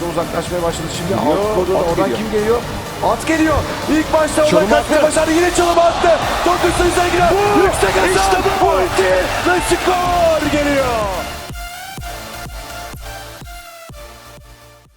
da uzaklaşmaya başladı. Şimdi Geliyor, alt koridorda at oradan geliyor. kim geliyor? At geliyor. İlk başta oradan attı. başardı. Yine çalım attı. Top üstüne girer. Bu! Yüksek hasar. İşte bu! Ulti ve skor geliyor.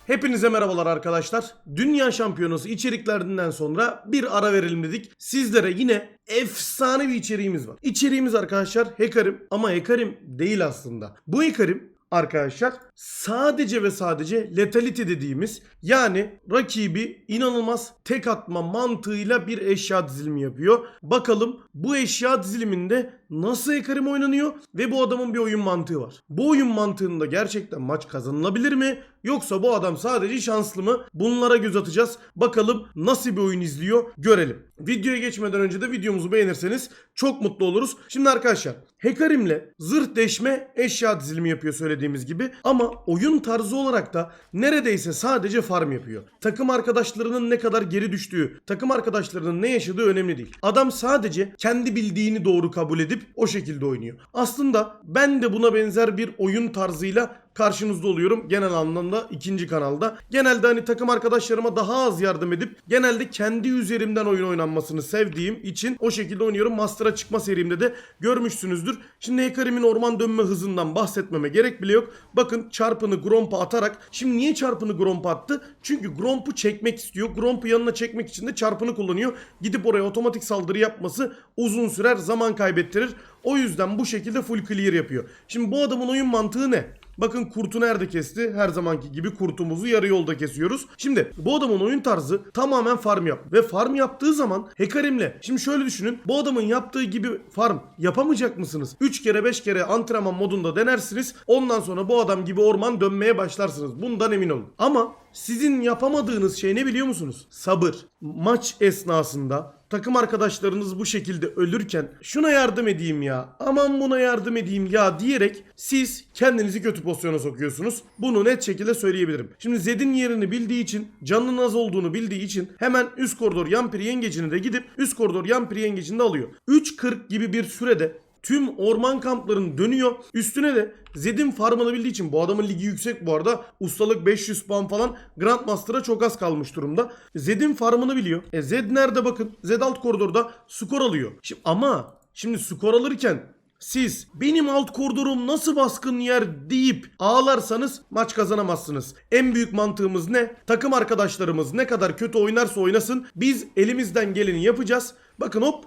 Hepinize merhabalar arkadaşlar. Dünya Şampiyonası içeriklerinden sonra bir ara verelim dedik. Sizlere yine efsane bir içeriğimiz var. İçeriğimiz arkadaşlar Hekarim ama Hekarim değil aslında. Bu Hekarim arkadaşlar sadece ve sadece letality dediğimiz yani rakibi inanılmaz tek atma mantığıyla bir eşya dizilimi yapıyor. Bakalım bu eşya diziliminde nasıl Hekarim oynanıyor ve bu adamın bir oyun mantığı var. Bu oyun mantığında gerçekten maç kazanılabilir mi? Yoksa bu adam sadece şanslı mı? Bunlara göz atacağız. Bakalım nasıl bir oyun izliyor görelim. Videoya geçmeden önce de videomuzu beğenirseniz çok mutlu oluruz. Şimdi arkadaşlar Hekarim'le zırh deşme eşya dizilimi yapıyor söylediğimiz gibi. Ama oyun tarzı olarak da neredeyse sadece farm yapıyor. Takım arkadaşlarının ne kadar geri düştüğü, takım arkadaşlarının ne yaşadığı önemli değil. Adam sadece kendi bildiğini doğru kabul edip o şekilde oynuyor. Aslında ben de buna benzer bir oyun tarzıyla karşınızda oluyorum genel anlamda ikinci kanalda. Genelde hani takım arkadaşlarıma daha az yardım edip genelde kendi üzerimden oyun oynanmasını sevdiğim için o şekilde oynuyorum. Master'a çıkma serimde de görmüşsünüzdür. Şimdi Hekarim'in orman dönme hızından bahsetmeme gerek bile yok. Bakın çarpını Gromp'a atarak şimdi niye çarpını Gromp'a attı? Çünkü Gromp'u çekmek istiyor. Gromp'u yanına çekmek için de çarpını kullanıyor. Gidip oraya otomatik saldırı yapması uzun sürer, zaman kaybettirir. O yüzden bu şekilde full clear yapıyor. Şimdi bu adamın oyun mantığı ne? Bakın kurtu nerede kesti? Her zamanki gibi kurtumuzu yarı yolda kesiyoruz. Şimdi bu adamın oyun tarzı tamamen farm yap. Ve farm yaptığı zaman Hekarim'le şimdi şöyle düşünün. Bu adamın yaptığı gibi farm yapamayacak mısınız? 3 kere 5 kere antrenman modunda denersiniz. Ondan sonra bu adam gibi orman dönmeye başlarsınız. Bundan emin olun. Ama sizin yapamadığınız şey ne biliyor musunuz? Sabır. Maç esnasında takım arkadaşlarınız bu şekilde ölürken şuna yardım edeyim ya aman buna yardım edeyim ya diyerek siz kendinizi kötü pozisyona sokuyorsunuz. Bunu net şekilde söyleyebilirim. Şimdi Zed'in yerini bildiği için canının az olduğunu bildiği için hemen üst koridor Yampiri yengecini de gidip üst koridor Yampiri yengecini de alıyor. 3.40 gibi bir sürede Tüm orman kamplarını dönüyor. Üstüne de Zed'in farmını bildiği için bu adamın ligi yüksek bu arada. Ustalık 500 puan falan. Grandmaster'a çok az kalmış durumda. Zed'in farmını biliyor. E Zed nerede bakın? Zed alt koridorda skor alıyor. Şimdi, ama şimdi skor alırken siz benim alt koridorum nasıl baskın yer deyip ağlarsanız maç kazanamazsınız. En büyük mantığımız ne? Takım arkadaşlarımız ne kadar kötü oynarsa oynasın biz elimizden geleni yapacağız. Bakın hop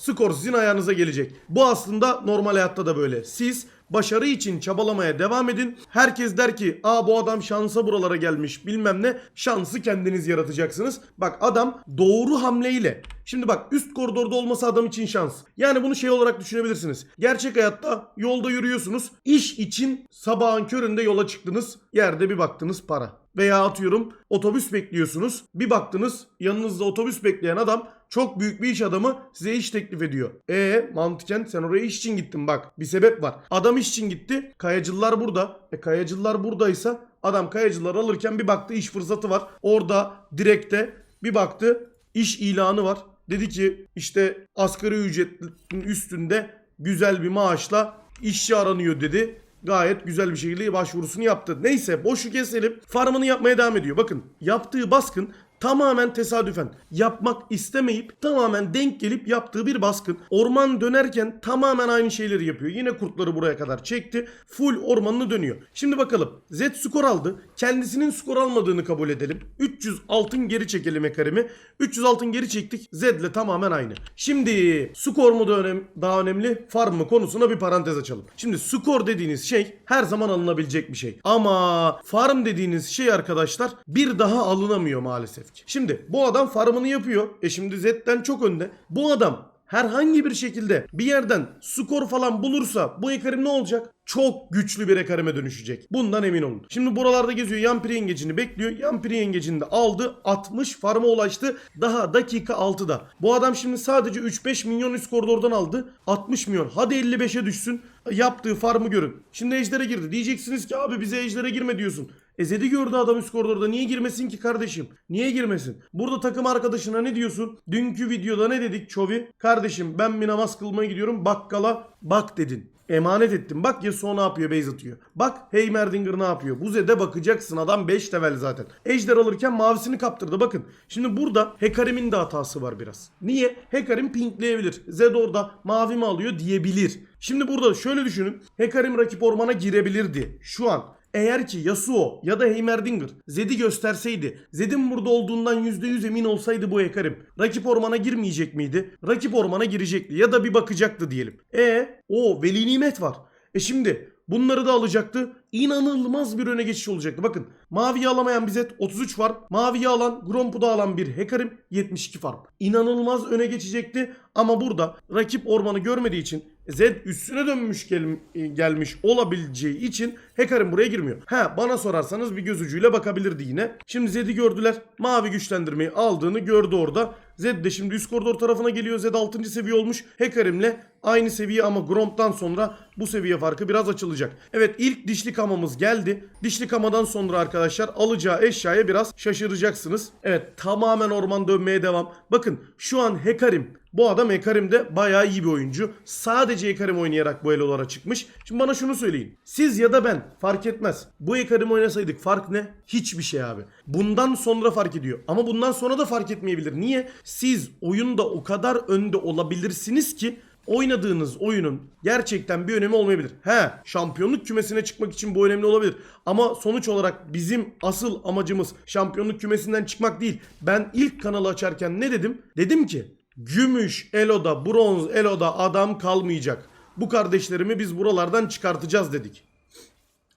skor sizin ayağınıza gelecek. Bu aslında normal hayatta da böyle. Siz başarı için çabalamaya devam edin. Herkes der ki aa bu adam şansa buralara gelmiş bilmem ne. Şansı kendiniz yaratacaksınız. Bak adam doğru hamleyle. Şimdi bak üst koridorda olması adam için şans. Yani bunu şey olarak düşünebilirsiniz. Gerçek hayatta yolda yürüyorsunuz. İş için sabahın köründe yola çıktınız. Yerde bir baktınız para. Veya atıyorum otobüs bekliyorsunuz. Bir baktınız yanınızda otobüs bekleyen adam çok büyük bir iş adamı size iş teklif ediyor. E mantıken sen oraya iş için gittin bak. Bir sebep var. Adam iş için gitti. Kayacılar burada. E kayacılar buradaysa adam kayacılar alırken bir baktı iş fırsatı var. Orada direkte bir baktı iş ilanı var. Dedi ki işte asgari ücretin üstünde güzel bir maaşla işçi aranıyor dedi gayet güzel bir şekilde başvurusunu yaptı. Neyse boşu keselim. Farmını yapmaya devam ediyor. Bakın yaptığı baskın tamamen tesadüfen yapmak istemeyip tamamen denk gelip yaptığı bir baskın. Orman dönerken tamamen aynı şeyleri yapıyor. Yine kurtları buraya kadar çekti. Full ormanını dönüyor. Şimdi bakalım. Z skor aldı. Kendisinin skor almadığını kabul edelim. 300 altın geri çekelim Ekarim'i. 300 altın geri çektik. Z ile tamamen aynı. Şimdi skor mu da önem, daha önemli? Farm mı konusuna bir parantez açalım. Şimdi skor dediğiniz şey her zaman alınabilecek bir şey. Ama farm dediğiniz şey arkadaşlar bir daha alınamıyor maalesef. Şimdi bu adam farmını yapıyor. E şimdi Z'den çok önde. Bu adam herhangi bir şekilde bir yerden skor falan bulursa bu Ekarim ne olacak? Çok güçlü bir Ekarim'e dönüşecek. Bundan emin olun. Şimdi buralarda geziyor. Yampiri yengecini bekliyor. Yampiri yengecini de aldı. 60 farma ulaştı. Daha dakika 6'da. Bu adam şimdi sadece 3-5 milyon üst koridordan aldı. 60 milyon. Hadi 55'e düşsün. Yaptığı farmı görün. Şimdi ejdere girdi. Diyeceksiniz ki abi bize ejdere girme diyorsun. E Zed'i gördü adam üst koridorda. Niye girmesin ki kardeşim? Niye girmesin? Burada takım arkadaşına ne diyorsun? Dünkü videoda ne dedik Çovi? Kardeşim ben bir namaz kılmaya gidiyorum bakkala bak dedin. emanet ettim. Bak Yasuo ne yapıyor base atıyor. Bak Heimerdinger ne yapıyor. Bu Zed'e bakacaksın adam 5 level zaten. Ejder alırken mavisini kaptırdı bakın. Şimdi burada Hekarim'in de hatası var biraz. Niye? Hekarim pinkleyebilir. Zed orada mavi mi alıyor diyebilir. Şimdi burada şöyle düşünün. Hekarim rakip ormana girebilirdi. Şu an eğer ki Yasuo ya da Heimerdinger Zed'i gösterseydi, Zed'in burada olduğundan %100 emin olsaydı bu Hekarim, rakip ormana girmeyecek miydi? Rakip ormana girecekti ya da bir bakacaktı diyelim. E o veli nimet var. E şimdi bunları da alacaktı. İnanılmaz bir öne geçiş olacaktı. Bakın maviyi alamayan bir Zed 33 farm. Maviyi alan Gromp'u da alan bir Hekarim 72 farm. İnanılmaz öne geçecekti. Ama burada rakip ormanı görmediği için Zed üstüne dönmüş gel- gelmiş olabileceği için Hekarim buraya girmiyor. Ha bana sorarsanız bir göz ucuyla bakabilirdi yine. Şimdi Zed'i gördüler. Mavi güçlendirmeyi aldığını gördü orada. Zed de şimdi üst koridor tarafına geliyor. Zed 6. seviye olmuş. Hekarim'le aynı seviye ama Gromp'tan sonra bu seviye farkı biraz açılacak. Evet ilk dişli kamamız geldi. Dişli kamadan sonra arkadaşlar alacağı eşyaya biraz şaşıracaksınız. Evet tamamen orman dönmeye devam. Bakın şu an Hekarim bu adam Hekarim de bayağı iyi bir oyuncu. Sadece Hekarim oynayarak bu elolara çıkmış. Şimdi bana şunu söyleyin. Siz ya da ben fark etmez. Bu Hekarim oynasaydık fark ne? Hiçbir şey abi. Bundan sonra fark ediyor. Ama bundan sonra da fark etmeyebilir. Niye? Siz oyunda o kadar önde olabilirsiniz ki oynadığınız oyunun gerçekten bir önemi olmayabilir. He, şampiyonluk kümesine çıkmak için bu önemli olabilir. Ama sonuç olarak bizim asıl amacımız şampiyonluk kümesinden çıkmak değil. Ben ilk kanalı açarken ne dedim? Dedim ki gümüş eloda, bronz eloda adam kalmayacak. Bu kardeşlerimi biz buralardan çıkartacağız dedik.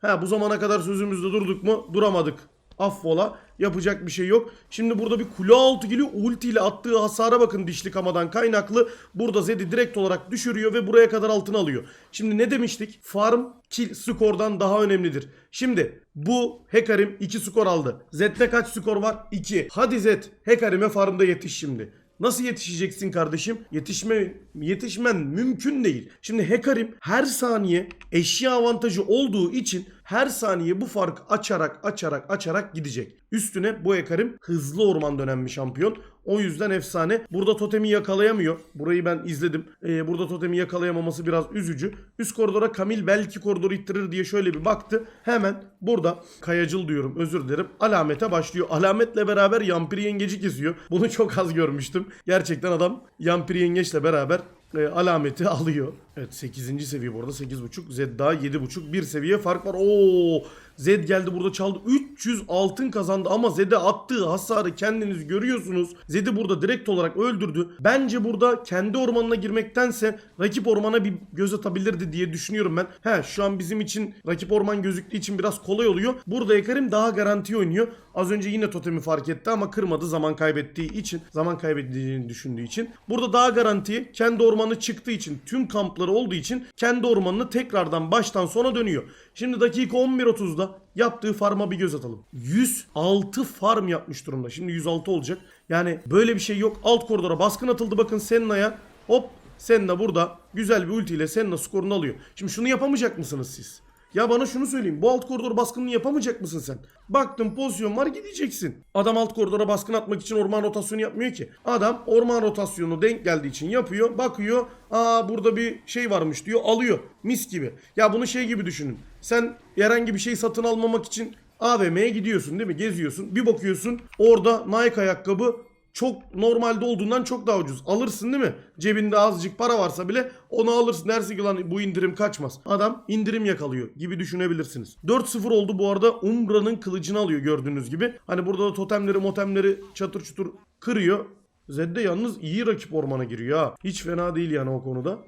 Ha bu zamana kadar sözümüzde durduk mu? Duramadık. Affola. Yapacak bir şey yok. Şimdi burada bir kule altı geliyor. Ulti ile attığı hasara bakın dişli kamadan kaynaklı. Burada Zed'i direkt olarak düşürüyor ve buraya kadar altın alıyor. Şimdi ne demiştik? Farm kill skordan daha önemlidir. Şimdi bu Hekarim 2 skor aldı. Zed'de kaç skor var? 2. Hadi Zed Hekarim'e farmda yetiş şimdi. Nasıl yetişeceksin kardeşim? Yetişme yetişmen mümkün değil. Şimdi Hekarim her saniye eşya avantajı olduğu için her saniye bu fark açarak açarak açarak gidecek. Üstüne bu Hekarim hızlı orman dönen bir şampiyon. O yüzden efsane. Burada totemi yakalayamıyor. Burayı ben izledim. Ee, burada totemi yakalayamaması biraz üzücü. Üst koridora Kamil belki koridoru ittirir diye şöyle bir baktı. Hemen burada kayacıl diyorum özür dilerim. Alamete başlıyor. Alametle beraber Yampiri Yengeci kesiyor. Bunu çok az görmüştüm. Gerçekten adam Yampiri Yengeçle beraber e, alameti alıyor. Evet 8. seviye bu arada 8.5. Zed daha 7.5. Bir seviye fark var. Oo Zed geldi burada çaldı. 300 altın kazandı ama Zed'e attığı hasarı kendiniz görüyorsunuz. Zed'i burada direkt olarak öldürdü. Bence burada kendi ormanına girmektense rakip ormana bir göz atabilirdi diye düşünüyorum ben. He şu an bizim için rakip orman gözüktüğü için biraz kolay oluyor. Burada Ekarim daha garanti oynuyor. Az önce yine totemi fark etti ama kırmadı zaman kaybettiği için. Zaman kaybettiğini düşündüğü için. Burada daha garanti kendi ormanı çıktığı için tüm kampları olduğu için kendi ormanını tekrardan baştan sona dönüyor. Şimdi dakika 11.30'da yaptığı farma bir göz atalım. 106 farm yapmış durumda. Şimdi 106 olacak. Yani böyle bir şey yok. Alt koridora baskın atıldı bakın Senna'ya. Hop Senna burada güzel bir ultiyle Senna skorunu alıyor. Şimdi şunu yapamayacak mısınız siz? Ya bana şunu söyleyeyim. Bu alt koridor baskınını yapamayacak mısın sen? Baktın pozisyon var gideceksin. Adam alt koridora baskın atmak için orman rotasyonu yapmıyor ki. Adam orman rotasyonu denk geldiği için yapıyor. Bakıyor. Aa burada bir şey varmış diyor. Alıyor. Mis gibi. Ya bunu şey gibi düşünün. Sen herhangi bir şey satın almamak için AVM'ye gidiyorsun değil mi? Geziyorsun. Bir bakıyorsun orada Nike ayakkabı çok normalde olduğundan çok daha ucuz. Alırsın değil mi? Cebinde azıcık para varsa bile onu alırsın. Dersin ki lan bu indirim kaçmaz. Adam indirim yakalıyor gibi düşünebilirsiniz. 4-0 oldu bu arada. Umbra'nın kılıcını alıyor gördüğünüz gibi. Hani burada da totemleri motemleri çatır çutur kırıyor. Zed'de yalnız iyi rakip ormana giriyor ha. Hiç fena değil yani o konuda.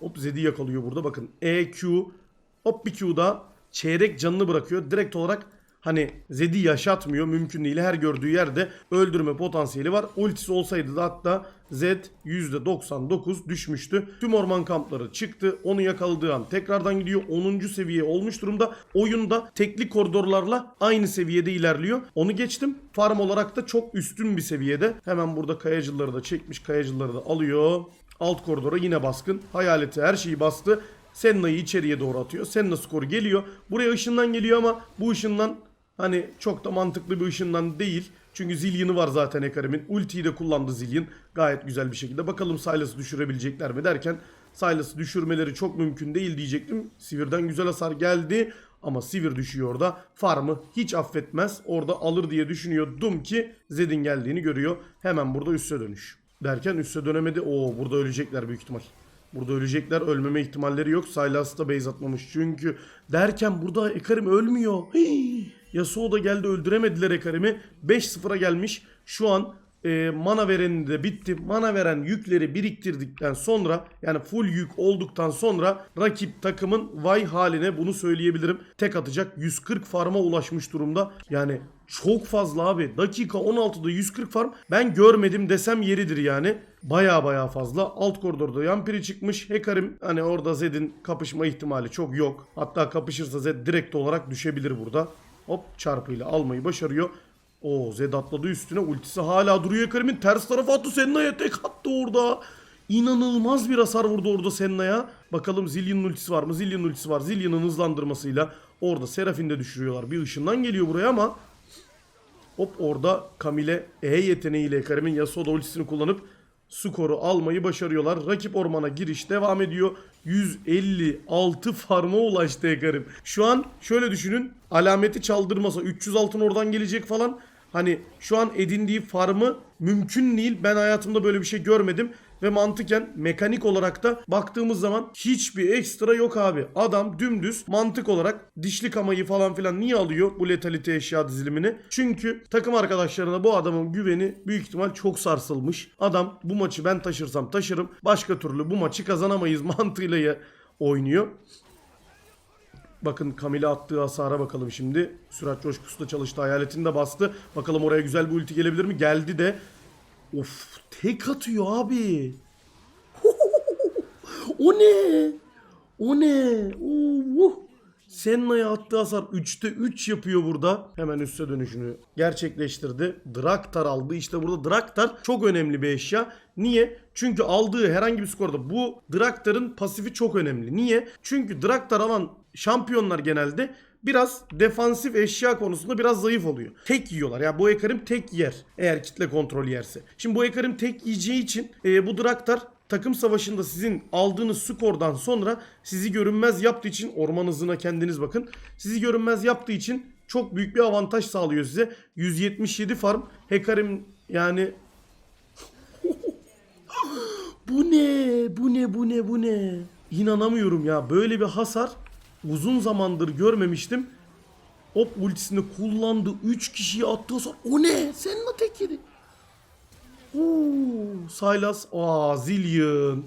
Hop Zed'i yakalıyor burada bakın. EQ hop bir Q'da çeyrek canını bırakıyor. Direkt olarak hani Zed'i yaşatmıyor. Mümkün değil. Her gördüğü yerde öldürme potansiyeli var. Ultisi olsaydı da hatta Zed %99 düşmüştü. Tüm orman kampları çıktı. Onu yakaladığı an tekrardan gidiyor. 10. seviye olmuş durumda. Oyunda tekli koridorlarla aynı seviyede ilerliyor. Onu geçtim. Farm olarak da çok üstün bir seviyede. Hemen burada kayacıları da çekmiş. Kayacıları da alıyor. Alt koridora yine baskın. Hayaleti her şeyi bastı. Senna'yı içeriye doğru atıyor. Senna skoru geliyor. Buraya ışından geliyor ama bu ışından hani çok da mantıklı bir ışından değil. Çünkü Zillion'ı var zaten Ekarim'in. Ultiyi de kullandı Zillion. Gayet güzel bir şekilde. Bakalım Silas'ı düşürebilecekler mi derken Silas'ı düşürmeleri çok mümkün değil diyecektim. Sivir'den güzel hasar geldi. Ama Sivir düşüyor orada. Farm'ı hiç affetmez. Orada alır diye düşünüyordum ki Zed'in geldiğini görüyor. Hemen burada üste dönüş. Derken üste dönemedi. Oo burada ölecekler büyük ihtimal. Burada ölecekler. Ölmeme ihtimalleri yok. Sylas da base atmamış. Çünkü derken burada Ekarim ölmüyor. Hii. Yasuo da geldi öldüremediler Ekarim'i. 5-0'a gelmiş. Şu an e, mana vereni de bitti. Mana veren yükleri biriktirdikten sonra yani full yük olduktan sonra rakip takımın vay haline bunu söyleyebilirim. Tek atacak 140 farma ulaşmış durumda. Yani çok fazla abi. Dakika 16'da 140 farm ben görmedim desem yeridir yani. Baya baya fazla. Alt koridorda Yampiri çıkmış. Hekarim hani orada Zed'in kapışma ihtimali çok yok. Hatta kapışırsa Zed direkt olarak düşebilir burada. Hop çarpıyla almayı başarıyor. O Zed atladı üstüne. Ultisi hala duruyor Hekarim'in. Ters tarafa attı. Senna'ya tek attı orada. İnanılmaz bir hasar vurdu orada Senna'ya. Bakalım Zillion'un ultisi var mı? Zillion'un ultisi var. Zillion'un hızlandırmasıyla orada Seraphine de düşürüyorlar. Bir ışından geliyor buraya ama Hop orada Kamile E yeteneğiyle Karim'in Yasuo'da ultisini kullanıp skoru almayı başarıyorlar. Rakip ormana giriş devam ediyor. 156 farma ulaştı Ekarim. Şu an şöyle düşünün. Alameti çaldırmasa 300 altın oradan gelecek falan. Hani şu an edindiği farmı mümkün değil. Ben hayatımda böyle bir şey görmedim. Ve mantıken mekanik olarak da baktığımız zaman hiçbir ekstra yok abi. Adam dümdüz mantık olarak dişli kamayı falan filan niye alıyor bu letalite eşya dizilimini? Çünkü takım arkadaşlarına bu adamın güveni büyük ihtimal çok sarsılmış. Adam bu maçı ben taşırsam taşırım. Başka türlü bu maçı kazanamayız mantığıyla ya- oynuyor. Bakın Kamil'e attığı hasara bakalım şimdi. Sürat coşkusu da çalıştı. Hayaletini de bastı. Bakalım oraya güzel bir ulti gelebilir mi? Geldi de. Of tek atıyor abi. o ne? O ne? Oo, Senna'ya attığı hasar 3'te 3 yapıyor burada. Hemen üste dönüşünü gerçekleştirdi. Draktar aldı. İşte burada Draktar çok önemli bir eşya. Niye? Çünkü aldığı herhangi bir skorda bu Draktar'ın pasifi çok önemli. Niye? Çünkü Draktar alan şampiyonlar genelde biraz defansif eşya konusunda biraz zayıf oluyor. Tek yiyorlar. Ya bu Ekarim tek yer. Eğer kitle kontrol yerse. Şimdi bu Ekarim tek yiyeceği için e, bu Draktar takım savaşında sizin aldığınız skordan sonra sizi görünmez yaptığı için orman hızına kendiniz bakın. Sizi görünmez yaptığı için çok büyük bir avantaj sağlıyor size. 177 farm. Hekarim yani bu ne? Bu ne? Bu ne? Bu ne? İnanamıyorum ya. Böyle bir hasar uzun zamandır görmemiştim. Hop ultisini kullandı. 3 kişiyi attı hasar. O ne? Sen mi tek yedi? Oo, Sylas. Aa Zillion.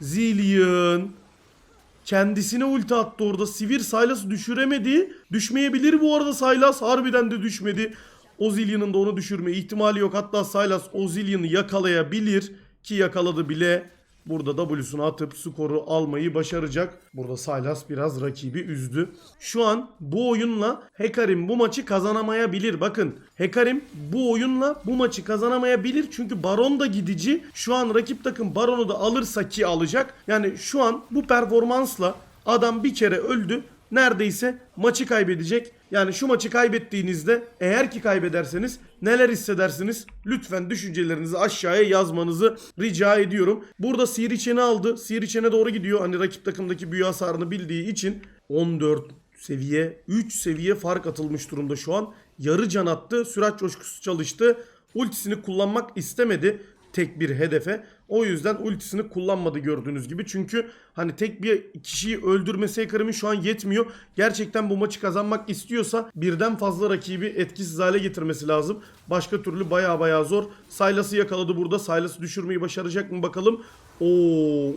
Zillion. Kendisine ulti attı orada. Sivir Sylas'ı düşüremedi. Düşmeyebilir bu arada Sylas. Harbiden de düşmedi. Ozillion'un da onu düşürme ihtimali yok. Hatta Sylas Ozillion'u yakalayabilir. Ki yakaladı bile. Burada W'sunu atıp skoru almayı başaracak. Burada Sylas biraz rakibi üzdü. Şu an bu oyunla Hekarim bu maçı kazanamayabilir. Bakın Hekarim bu oyunla bu maçı kazanamayabilir. Çünkü Baron da gidici. Şu an rakip takım Baron'u da alırsa ki alacak. Yani şu an bu performansla adam bir kere öldü. Neredeyse maçı kaybedecek. Yani şu maçı kaybettiğinizde eğer ki kaybederseniz neler hissedersiniz? Lütfen düşüncelerinizi aşağıya yazmanızı rica ediyorum. Burada Siriçen'i aldı. Siriçen'e doğru gidiyor. Hani rakip takımdaki büyü hasarını bildiği için 14 seviye 3 seviye fark atılmış durumda şu an. Yarı can attı. Sürat coşkusu çalıştı. Ultisini kullanmak istemedi tek bir hedefe. O yüzden ultisini kullanmadı gördüğünüz gibi. Çünkü hani tek bir kişiyi öldürmesi Ekarim'in şu an yetmiyor. Gerçekten bu maçı kazanmak istiyorsa birden fazla rakibi etkisiz hale getirmesi lazım. Başka türlü baya baya zor. Sylas'ı yakaladı burada. Sylas'ı düşürmeyi başaracak mı bakalım. Oo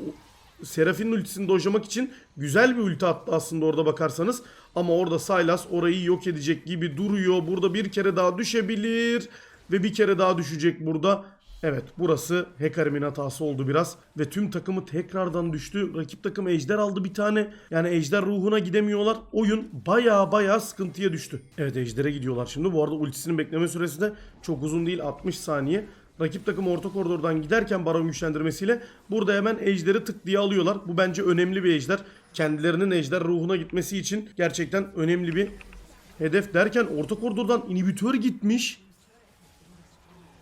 Seraph'in ultisini dojlamak için güzel bir ulti attı aslında orada bakarsanız. Ama orada Sylas orayı yok edecek gibi duruyor. Burada bir kere daha düşebilir. Ve bir kere daha düşecek burada. Evet burası Hekarim'in hatası oldu biraz. Ve tüm takımı tekrardan düştü. Rakip takım ejder aldı bir tane. Yani ejder ruhuna gidemiyorlar. Oyun baya baya sıkıntıya düştü. Evet ejdere gidiyorlar şimdi. Bu arada ultisinin bekleme süresi de çok uzun değil 60 saniye. Rakip takım orta koridordan giderken baron güçlendirmesiyle burada hemen ejderi tık diye alıyorlar. Bu bence önemli bir ejder. Kendilerinin ejder ruhuna gitmesi için gerçekten önemli bir hedef derken orta koridordan inhibitör gitmiş.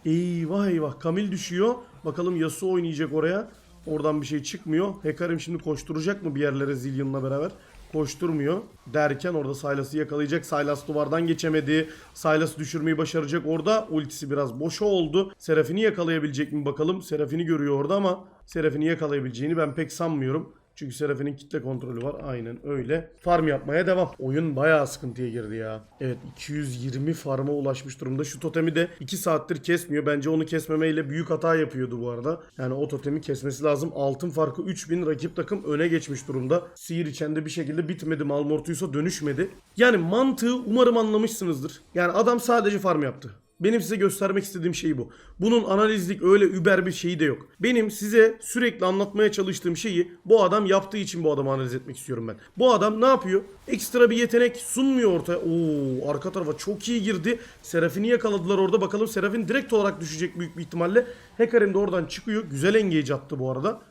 Eyvah eyvah Kamil düşüyor. Bakalım Yasuo oynayacak oraya. Oradan bir şey çıkmıyor. Hekarim şimdi koşturacak mı bir yerlere Zillion'la beraber? Koşturmuyor. Derken orada Sylas'ı yakalayacak. Sylas duvardan geçemedi. Sylas düşürmeyi başaracak. Orada ultisi biraz boşa oldu. Serafin'i yakalayabilecek mi bakalım. Serafin'i görüyor orada ama Serafin'i yakalayabileceğini ben pek sanmıyorum. Çünkü Serafin'in kitle kontrolü var. Aynen öyle. Farm yapmaya devam. Oyun bayağı sıkıntıya girdi ya. Evet 220 farma ulaşmış durumda. Şu totemi de 2 saattir kesmiyor. Bence onu kesmemeyle büyük hata yapıyordu bu arada. Yani o totemi kesmesi lazım. Altın farkı 3000 rakip takım öne geçmiş durumda. Sihir içinde bir şekilde bitmedi. Malmortuysa dönüşmedi. Yani mantığı umarım anlamışsınızdır. Yani adam sadece farm yaptı. Benim size göstermek istediğim şey bu. Bunun analizlik öyle über bir şeyi de yok. Benim size sürekli anlatmaya çalıştığım şeyi bu adam yaptığı için bu adamı analiz etmek istiyorum ben. Bu adam ne yapıyor? Ekstra bir yetenek sunmuyor ortaya. Oo arka tarafa çok iyi girdi. Serafin'i yakaladılar orada. Bakalım Serafin direkt olarak düşecek büyük bir ihtimalle. Hekarim de oradan çıkıyor. Güzel engage attı bu arada.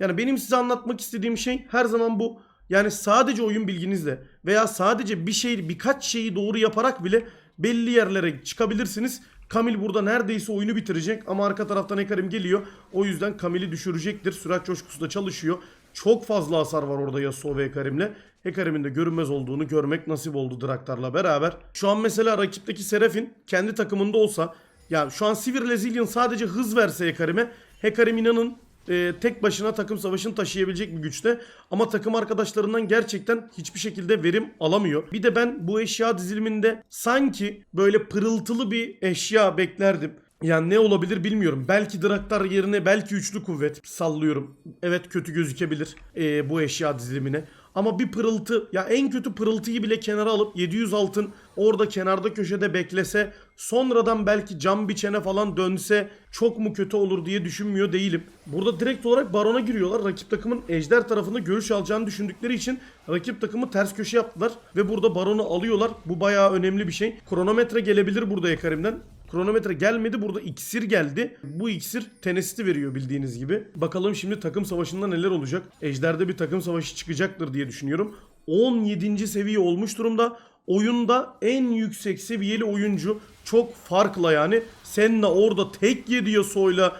Yani benim size anlatmak istediğim şey her zaman bu. Yani sadece oyun bilginizle veya sadece bir şey birkaç şeyi doğru yaparak bile belli yerlere çıkabilirsiniz. Kamil burada neredeyse oyunu bitirecek ama arka taraftan Hekarim geliyor. O yüzden Kamil'i düşürecektir. Sürat coşkusu da çalışıyor. Çok fazla hasar var orada Yasuo ve Hekarim'le. Hekarim'in de görünmez olduğunu görmek nasip oldu Draktar'la beraber. Şu an mesela rakipteki Serafin kendi takımında olsa ya şu an Sivir ile Zillion sadece hız verse Hekarim'e Hekarim inanın e, tek başına takım savaşını taşıyabilecek bir güçte. Ama takım arkadaşlarından gerçekten hiçbir şekilde verim alamıyor. Bir de ben bu eşya diziliminde sanki böyle pırıltılı bir eşya beklerdim. Yani ne olabilir bilmiyorum. Belki Draktar yerine belki üçlü kuvvet sallıyorum. Evet kötü gözükebilir e, bu eşya dizilimine. Ama bir pırıltı ya en kötü pırıltıyı bile kenara alıp 700 altın orada kenarda köşede beklese sonradan belki cam biçene falan dönse çok mu kötü olur diye düşünmüyor değilim. Burada direkt olarak barona giriyorlar. Rakip takımın ejder tarafında görüş alacağını düşündükleri için rakip takımı ters köşe yaptılar ve burada baronu alıyorlar. Bu bayağı önemli bir şey. Kronometre gelebilir burada Ekarim'den. Kronometre gelmedi. Burada iksir geldi. Bu iksir tenesti veriyor bildiğiniz gibi. Bakalım şimdi takım savaşında neler olacak. Ejder'de bir takım savaşı çıkacaktır diye düşünüyorum. 17. seviye olmuş durumda. Oyunda en yüksek seviyeli oyuncu. Çok farkla yani. Senna orada tek yedi Yasuo'yla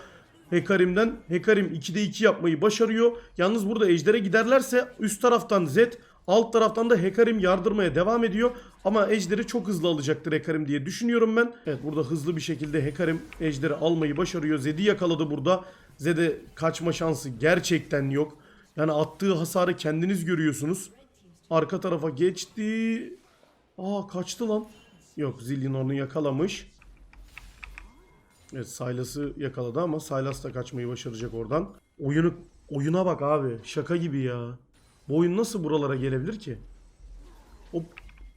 Hekarim'den. Hekarim 2'de 2 yapmayı başarıyor. Yalnız burada Ejder'e giderlerse üst taraftan Zed, alt taraftan da Hekarim yardırmaya devam ediyor. Ama Ejder'i çok hızlı alacaktır Hekarim diye düşünüyorum ben. Evet burada hızlı bir şekilde Hekarim Ejder'i almayı başarıyor. Zed'i yakaladı burada. Zed'e kaçma şansı gerçekten yok. Yani attığı hasarı kendiniz görüyorsunuz. Arka tarafa geçti. Aa kaçtı lan. Yok Zillion onu yakalamış. Evet Sylas'ı yakaladı ama Sylas da kaçmayı başaracak oradan. Oyunu oyuna bak abi. Şaka gibi ya. Bu oyun nasıl buralara gelebilir ki? Hop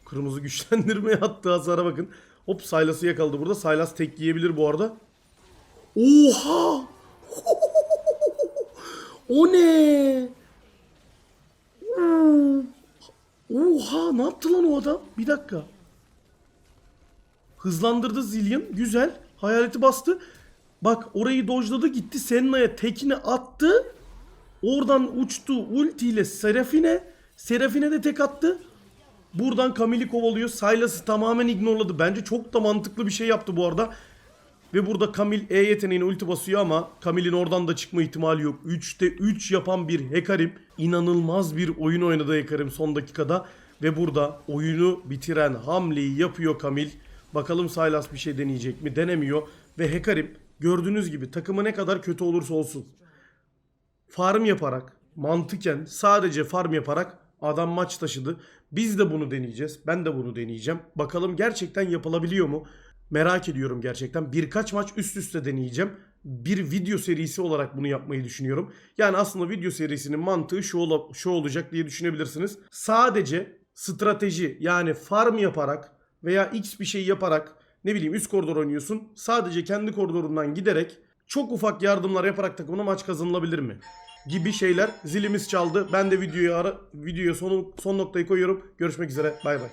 kırmızı güçlendirmeye attığı hasara bakın. Hop Sylas'ı yakaladı burada. Sylas tek yiyebilir bu arada. Oha! o ne? Oha ne yaptı lan o adam? Bir dakika. Hızlandırdı Zillion. Güzel. Hayaleti bastı. Bak orayı dojladı gitti. Senna'ya tekini attı. Oradan uçtu ultiyle Serafine. Serafine de tek attı. Buradan Camille'i kovalıyor. Sylas'ı tamamen ignorladı. Bence çok da mantıklı bir şey yaptı bu arada. Ve burada Camille E yeteneğine ulti basıyor ama Camille'in oradan da çıkma ihtimali yok. 3'te 3 yapan bir Hekarim. İnanılmaz bir oyun oynadı Hekarim son dakikada. Ve burada oyunu bitiren hamleyi yapıyor Camille. Bakalım Sylas bir şey deneyecek mi? Denemiyor. Ve Hekarim gördüğünüz gibi takımı ne kadar kötü olursa olsun. Farm yaparak, mantıken sadece farm yaparak adam maç taşıdı. Biz de bunu deneyeceğiz. Ben de bunu deneyeceğim. Bakalım gerçekten yapılabiliyor mu? Merak ediyorum gerçekten. Birkaç maç üst üste deneyeceğim. Bir video serisi olarak bunu yapmayı düşünüyorum. Yani aslında video serisinin mantığı şu, ola- şu olacak diye düşünebilirsiniz. Sadece strateji yani farm yaparak veya x bir şey yaparak ne bileyim üst koridor oynuyorsun. Sadece kendi koridorundan giderek çok ufak yardımlar yaparak takımına maç kazanılabilir mi? Gibi şeyler. Zilimiz çaldı. Ben de videoya ara videoya son, son noktayı koyuyorum. Görüşmek üzere. Bay bay.